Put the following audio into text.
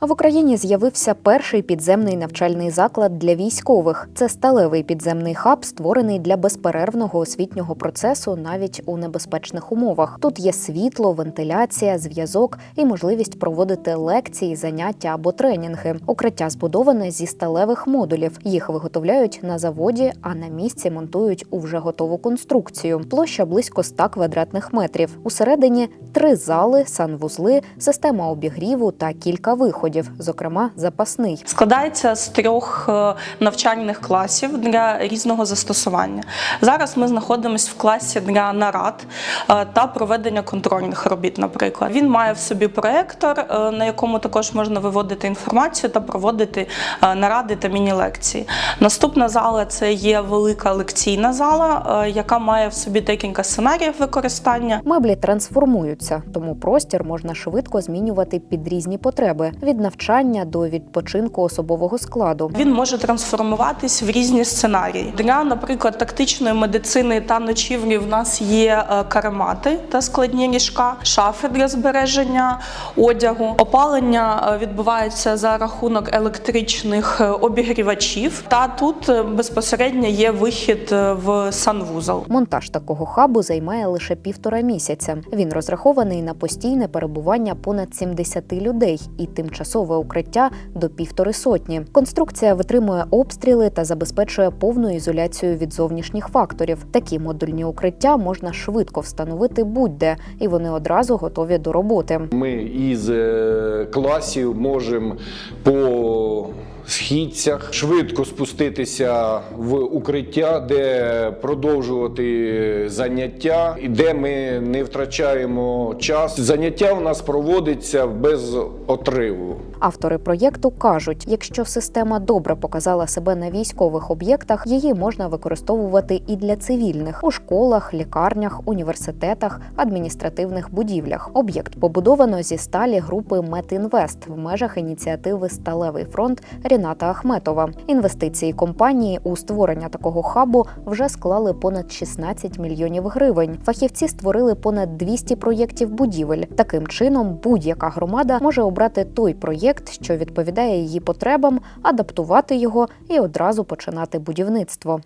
В Україні з'явився перший підземний навчальний заклад для військових. Це сталевий підземний хаб, створений для безперервного освітнього процесу навіть у небезпечних умовах. Тут є світло, вентиляція, зв'язок і можливість проводити лекції, заняття або тренінги. Укриття збудоване зі сталевих модулів. Їх виготовляють на заводі, а на місці монтують у вже готову конструкцію. Площа близько 100 квадратних метрів. Усередині три зали, санвузли, система обігріву та кілька виходів, зокрема запасний. Складається з трьох е, навчальних класів для різного застосування. Зараз ми знаходимося в класі для нарад е, та проведення контрольних робіт. Наприклад, він має в собі проектор, е, на якому також можна виводити інформацію та проводити наради та міні-лекції. Наступна зала це є велика лекційна зала, яка має в собі декілька сценаріїв використання. Меблі трансформуються, тому простір можна швидко змінювати під різні потреби від навчання до відпочинку особового складу. Він може трансформуватись в різні сценарії. Для, наприклад, тактичної медицини та ночівлі в нас є е, каремати та складні ліжка, шафи для збереження одягу. Опалення е, відбувається за рахунок електричних е, обігрівачів. Та тут безпосередньо є вихід в санвузол. Монтаж такого хабу займає лише півтора місяця. Він розрахований на постійне перебування понад 70 людей і тимчасове укриття до півтори сотні. Конструкція витримує обстріли та забезпечує повну ізоляцію від зовнішніх факторів. Такі модульні укриття можна швидко встановити будь-де, і вони одразу готові до роботи. Ми із е, класів можемо по східцях швидко спуститися в укриття, де продовжувати заняття, і де ми не втрачаємо час. Заняття у нас проводиться без отриву. Автори проєкту кажуть, якщо система добре показала себе на військових об'єктах, її можна використовувати і для цивільних у школах, лікарнях, університетах, адміністративних будівлях. Об'єкт побудовано зі сталі групи Метінвест в межах ініціативи Сталевий фронт Ріната Ахметова. Інвестиції компанії у створення такого хабу вже склали понад 16 мільйонів гривень. Фахівці створили понад 200 проєктів будівель. Таким чином, будь-яка громада може обрати той проєкт, що відповідає її потребам, адаптувати його і одразу починати будівництво.